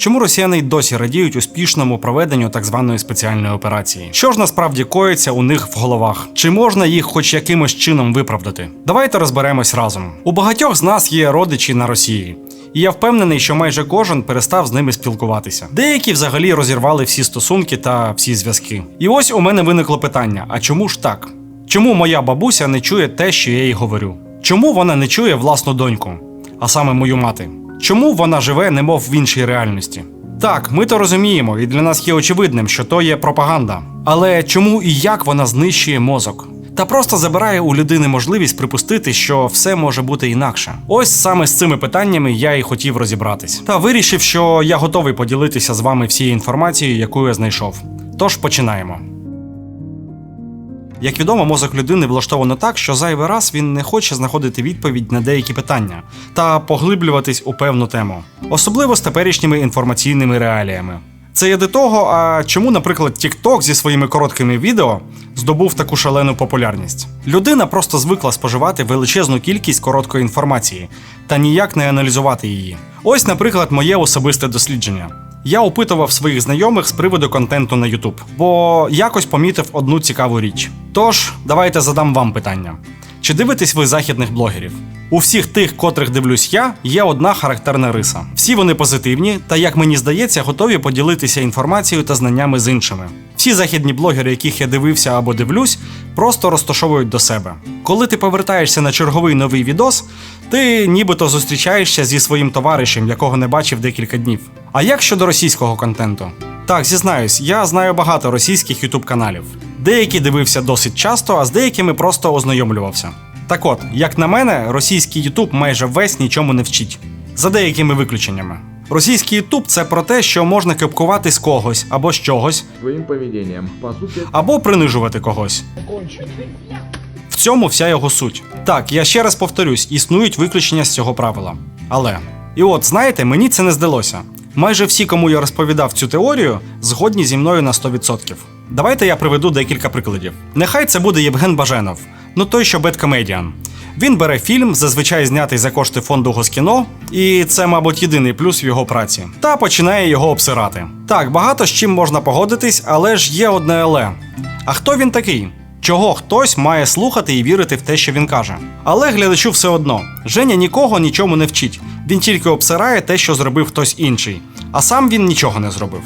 Чому росіяни й досі радіють успішному проведенню так званої спеціальної операції? Що ж насправді коїться у них в головах? Чи можна їх хоч якимось чином виправдати? Давайте розберемось разом. У багатьох з нас є родичі на Росії. І я впевнений, що майже кожен перестав з ними спілкуватися. Деякі взагалі розірвали всі стосунки та всі зв'язки. І ось у мене виникло питання: а чому ж так? Чому моя бабуся не чує те, що я їй говорю? Чому вона не чує власну доньку, а саме мою мати? Чому вона живе, немов в іншій реальності? Так, ми то розуміємо, і для нас є очевидним, що то є пропаганда. Але чому і як вона знищує мозок? Та просто забирає у людини можливість припустити, що все може бути інакше. Ось саме з цими питаннями я і хотів розібратись. Та вирішив, що я готовий поділитися з вами всією інформацією, яку я знайшов. Тож починаємо. Як відомо, мозок людини влаштовано так, що зайвий раз він не хоче знаходити відповідь на деякі питання та поглиблюватись у певну тему, особливо з теперішніми інформаційними реаліями. Це є до того, а чому, наприклад, TikTok зі своїми короткими відео здобув таку шалену популярність. Людина просто звикла споживати величезну кількість короткої інформації та ніяк не аналізувати її. Ось, наприклад, моє особисте дослідження. Я опитував своїх знайомих з приводу контенту на YouTube, бо якось помітив одну цікаву річ. Тож, давайте задам вам питання: чи дивитесь ви західних блогерів? У всіх тих, котрих дивлюсь я, є одна характерна риса. Всі вони позитивні та, як мені здається, готові поділитися інформацією та знаннями з іншими. Всі західні блогери, яких я дивився або дивлюсь, просто розташовують до себе. Коли ти повертаєшся на черговий новий відос, ти нібито зустрічаєшся зі своїм товаришем, якого не бачив декілька днів. А як щодо російського контенту? Так, зізнаюсь, я знаю багато російських ютуб каналів. Деякі дивився досить часто, а з деякими просто ознайомлювався. Так от, як на мене, російський Ютуб майже весь нічому не вчить, за деякими виключеннями. Російський Ютуб це про те, що можна кепкувати з когось або з чогось, своим поведением. По сути, або принижувати когось. Цьому вся його суть. Так, я ще раз повторюсь, існують виключення з цього правила. Але. І от, знаєте, мені це не здалося. Майже всі, кому я розповідав цю теорію, згодні зі мною на 100%. Давайте я приведу декілька прикладів. Нехай це буде Євген Баженов, ну той, що бедкомедіан. Він бере фільм, зазвичай знятий за кошти фонду Госкіно, і це, мабуть, єдиний плюс в його праці, та починає його обсирати. Так, багато з чим можна погодитись, але ж є одне але. А хто він такий? Чого хтось має слухати і вірити в те, що він каже. Але глядачу все одно. Женя нікого нічому не вчить. Він тільки обсирає те, що зробив хтось інший, а сам він нічого не зробив.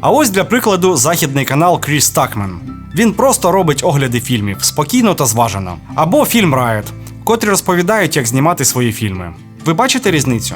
А ось для прикладу західний канал Кріс Такмен. Він просто робить огляди фільмів спокійно та зважено. Або фільм Riot, котрі розповідають, як знімати свої фільми. Ви бачите різницю?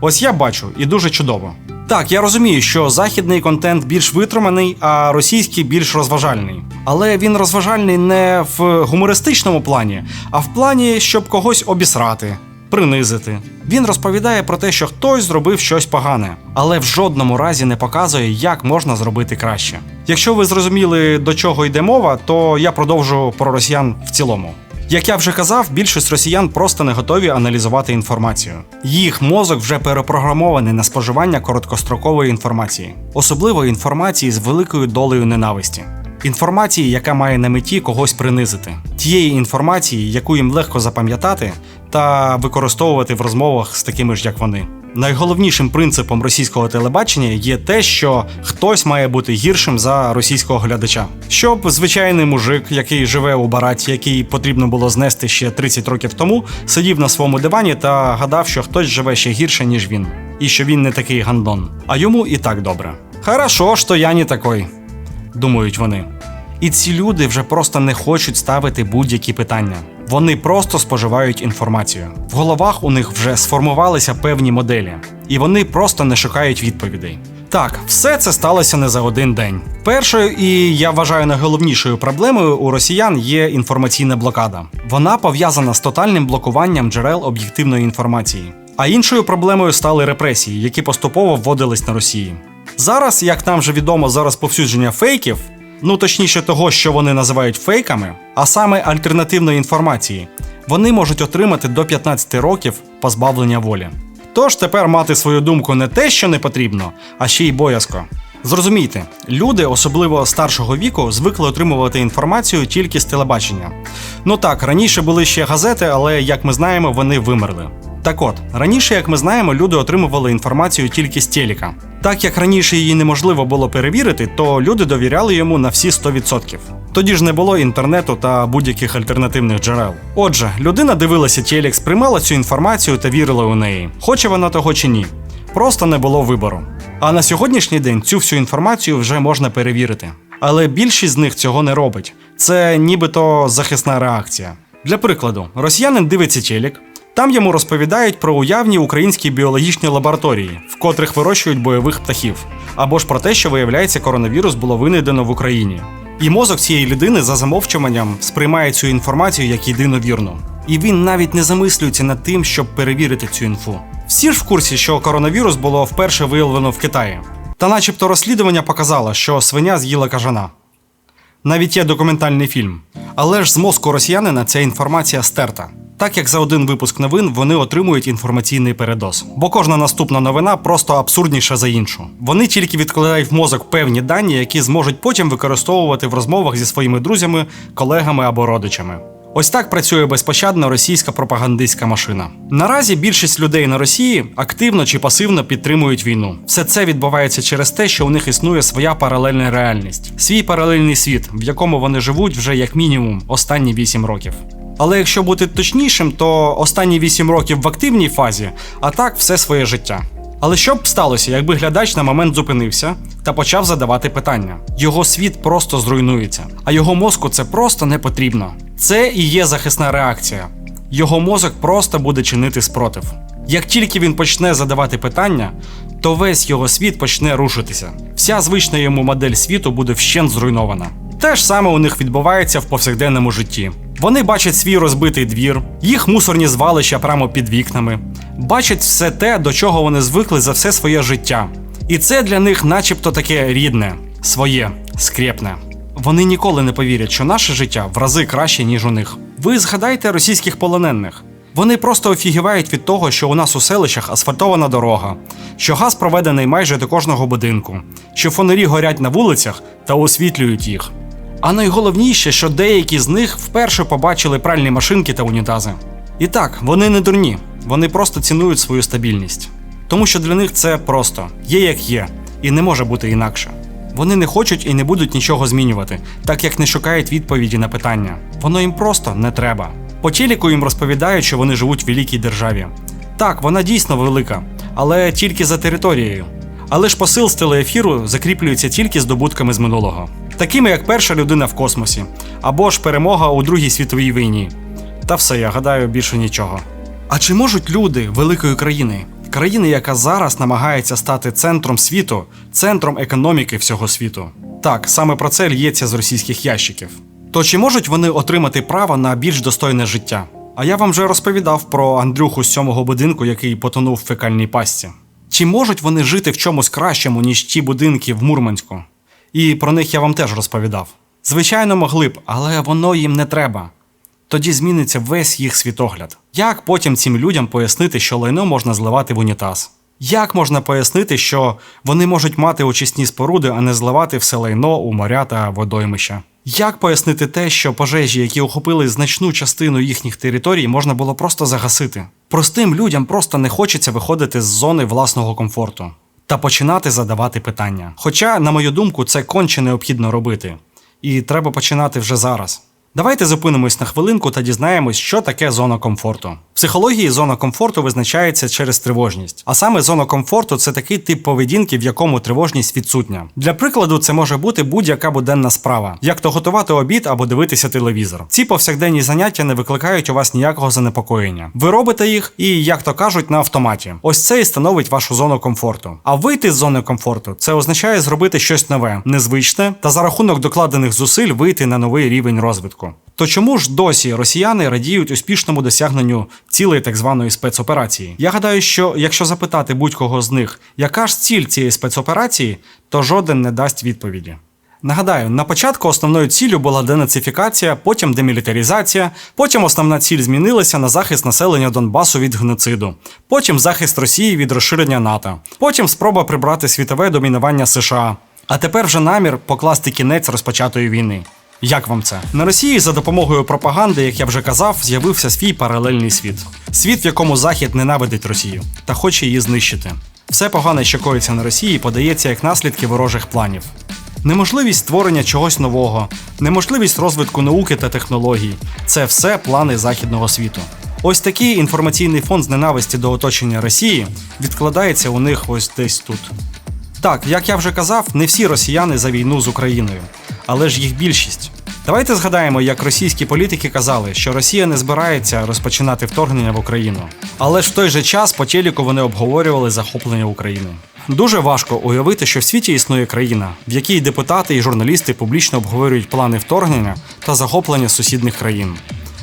Ось я бачу і дуже чудово. Так, я розумію, що західний контент більш витриманий, а російський більш розважальний. Але він розважальний не в гумористичному плані, а в плані, щоб когось обісрати, принизити. Він розповідає про те, що хтось зробив щось погане, але в жодному разі не показує, як можна зробити краще. Якщо ви зрозуміли, до чого йде мова, то я продовжу про росіян в цілому. Як я вже казав, більшість росіян просто не готові аналізувати інформацію. Їх мозок вже перепрограмований на споживання короткострокової інформації, особливо інформації з великою долею ненависті. Інформації, яка має на меті когось принизити, тієї інформації, яку їм легко запам'ятати та використовувати в розмовах з такими ж, як вони. Найголовнішим принципом російського телебачення є те, що хтось має бути гіршим за російського глядача. Щоб звичайний мужик, який живе у бараті, який потрібно було знести ще 30 років тому, сидів на своєму дивані та гадав, що хтось живе ще гірше, ніж він, і що він не такий гандон. А йому і так добре. Хорошо, що я не такой, думають вони. І ці люди вже просто не хочуть ставити будь-які питання. Вони просто споживають інформацію. В головах у них вже сформувалися певні моделі, і вони просто не шукають відповідей. Так, все це сталося не за один день. Першою і я вважаю найголовнішою проблемою у росіян є інформаційна блокада. Вона пов'язана з тотальним блокуванням джерел об'єктивної інформації. А іншою проблемою стали репресії, які поступово вводились на Росії. Зараз, як нам вже відомо за розповсюдження фейків, ну точніше того, що вони називають фейками, а саме альтернативної інформації, вони можуть отримати до 15 років позбавлення волі. Тож тепер мати свою думку не те, що не потрібно, а ще й боязко. Зрозумійте, люди, особливо старшого віку, звикли отримувати інформацію тільки з телебачення. Ну так, раніше були ще газети, але як ми знаємо, вони вимерли. Так от, раніше, як ми знаємо, люди отримували інформацію тільки з телека. Так як раніше її неможливо було перевірити, то люди довіряли йому на всі 100%. Тоді ж не було інтернету та будь-яких альтернативних джерел. Отже, людина дивилася телек, сприймала цю інформацію та вірила у неї, хоче вона того чи ні. Просто не було вибору. А на сьогоднішній день цю всю інформацію вже можна перевірити. Але більшість з них цього не робить. Це нібито захисна реакція. Для прикладу, росіянин дивиться телек, там йому розповідають про уявні українські біологічні лабораторії, в котрих вирощують бойових птахів, або ж про те, що виявляється, коронавірус було винайдено в Україні. І мозок цієї людини за замовчуванням сприймає цю інформацію як єдино вірну. І він навіть не замислюється над тим, щоб перевірити цю інфу. Всі ж в курсі, що коронавірус було вперше виявлено в Китаї. Та начебто розслідування показало, що свиня з'їла кажана. Навіть є документальний фільм. Але ж з мозку росіянина ця інформація стерта. Так як за один випуск новин вони отримують інформаційний передоз. Бо кожна наступна новина просто абсурдніша за іншу. Вони тільки відкладають в мозок певні дані, які зможуть потім використовувати в розмовах зі своїми друзями, колегами або родичами. Ось так працює безпощадна російська пропагандистська машина. Наразі більшість людей на Росії активно чи пасивно підтримують війну. Все це відбувається через те, що у них існує своя паралельна реальність, свій паралельний світ, в якому вони живуть вже як мінімум останні 8 років. Але якщо бути точнішим, то останні 8 років в активній фазі, а так все своє життя. Але що б сталося, якби глядач на момент зупинився та почав задавати питання? Його світ просто зруйнується, а його мозку це просто не потрібно. Це і є захисна реакція. Його мозок просто буде чинити спротив. Як тільки він почне задавати питання, то весь його світ почне рушитися. Вся звична йому модель світу буде вщент зруйнована. Те ж саме у них відбувається в повсякденному житті. Вони бачать свій розбитий двір, їх мусорні звалища прямо під вікнами, бачать все те, до чого вони звикли за все своє життя. І це для них, начебто, таке рідне, своє, скрепне. Вони ніколи не повірять, що наше життя в рази краще, ніж у них. Ви згадайте російських полонених. Вони просто офігівають від того, що у нас у селищах асфальтована дорога, що газ проведений майже до кожного будинку, що фонарі горять на вулицях та освітлюють їх. А найголовніше, що деякі з них вперше побачили пральні машинки та унітази. І так, вони не дурні, вони просто цінують свою стабільність. Тому що для них це просто є як є, і не може бути інакше. Вони не хочуть і не будуть нічого змінювати, так як не шукають відповіді на питання. Воно їм просто не треба. По телеку їм розповідають, що вони живуть в великій державі. Так, вона дійсно велика, але тільки за територією. Але ж посил з телеефіру закріплюється тільки здобутками з минулого, такими як перша людина в космосі, або ж перемога у Другій світовій війні. Та все, я гадаю, більше нічого. А чи можуть люди великої країни, країни, яка зараз намагається стати центром світу, центром економіки всього світу? Так, саме про це лється з російських ящиків. То чи можуть вони отримати право на більш достойне життя? А я вам вже розповідав про Андрюху з сьомого будинку, який потонув в фекальній пастці. Чи можуть вони жити в чомусь кращому, ніж ті будинки в Мурманську? І про них я вам теж розповідав. Звичайно, могли б, але воно їм не треба. Тоді зміниться весь їх світогляд. Як потім цим людям пояснити, що лайно можна зливати в унітаз? Як можна пояснити, що вони можуть мати очисні споруди, а не зливати все лайно у моря та водоймища? Як пояснити те, що пожежі, які охопили значну частину їхніх територій, можна було просто загасити? Простим людям просто не хочеться виходити з зони власного комфорту та починати задавати питання. Хоча, на мою думку, це конче необхідно робити, і треба починати вже зараз. Давайте зупинимось на хвилинку та дізнаємось, що таке зона комфорту. Психології зона комфорту визначається через тривожність. А саме зона комфорту це такий тип поведінки, в якому тривожність відсутня. Для прикладу, це може бути будь-яка буденна справа, як то готувати обід або дивитися телевізор. Ці повсякденні заняття не викликають у вас ніякого занепокоєння. Ви робите їх і, як то кажуть, на автоматі. Ось це і становить вашу зону комфорту. А вийти з зони комфорту це означає зробити щось нове, незвичне та за рахунок докладених зусиль вийти на новий рівень розвитку. То чому ж досі росіяни радіють успішному досягненню цілої так званої спецоперації? Я гадаю, що якщо запитати будь-кого з них, яка ж ціль цієї спецоперації, то жоден не дасть відповіді. Нагадаю, на початку основною ціллю була денацифікація, потім демілітаризація, потім основна ціль змінилася на захист населення Донбасу від геноциду, потім захист Росії від розширення НАТО, потім спроба прибрати світове домінування США. А тепер вже намір покласти кінець розпочатої війни. Як вам це? На Росії за допомогою пропаганди, як я вже казав, з'явився свій паралельний світ. Світ, в якому Захід ненавидить Росію та хоче її знищити. Все погане, що коїться на Росії, подається як наслідки ворожих планів. Неможливість створення чогось нового, неможливість розвитку науки та технологій це все плани західного світу. Ось такий інформаційний фон з ненависті до оточення Росії відкладається у них ось десь тут. Так, як я вже казав, не всі росіяни за війну з Україною, але ж їх більшість. Давайте згадаємо, як російські політики казали, що Росія не збирається розпочинати вторгнення в Україну. Але ж в той же час по телеку вони обговорювали захоплення України. Дуже важко уявити, що в світі існує країна, в якій депутати і журналісти публічно обговорюють плани вторгнення та захоплення сусідних країн,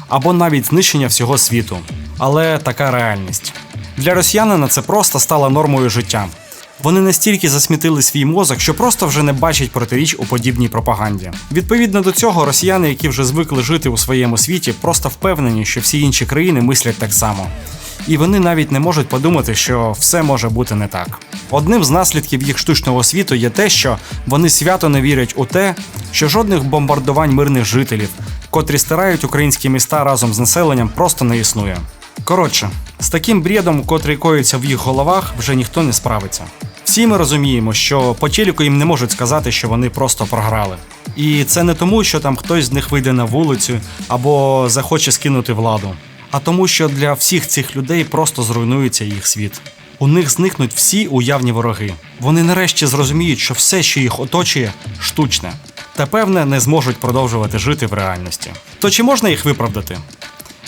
або навіть знищення всього світу. Але така реальність. Для росіянина це просто стало нормою життя. Вони настільки засмітили свій мозок, що просто вже не бачать протиріч у подібній пропаганді. Відповідно до цього, росіяни, які вже звикли жити у своєму світі, просто впевнені, що всі інші країни мислять так само. І вони навіть не можуть подумати, що все може бути не так. Одним з наслідків їх штучного світу є те, що вони свято не вірять у те, що жодних бомбардувань мирних жителів, котрі стирають українські міста разом з населенням, просто не існує. Коротше, з таким бредом, котрий коїться в їх головах, вже ніхто не справиться. Всі ми розуміємо, що по телеку їм не можуть сказати, що вони просто програли. І це не тому, що там хтось з них вийде на вулицю або захоче скинути владу, а тому, що для всіх цих людей просто зруйнується їх світ. У них зникнуть всі уявні вороги. Вони нарешті зрозуміють, що все, що їх оточує, штучне, та певне не зможуть продовжувати жити в реальності. То чи можна їх виправдати?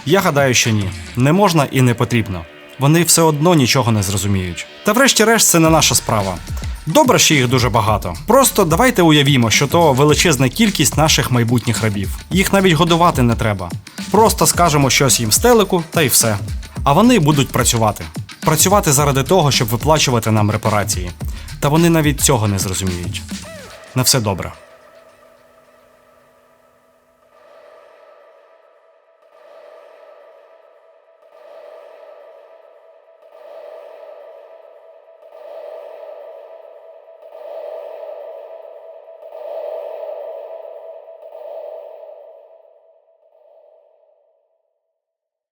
Я гадаю, що ні. Не можна і не потрібно. Вони все одно нічого не зрозуміють. Та врешті-решт це не наша справа. Добре, що їх дуже багато. Просто давайте уявімо, що то величезна кількість наших майбутніх рабів. Їх навіть годувати не треба. Просто скажемо щось їм з телеку, та й все. А вони будуть працювати. Працювати заради того, щоб виплачувати нам репарації. Та вони навіть цього не зрозуміють. На все добре.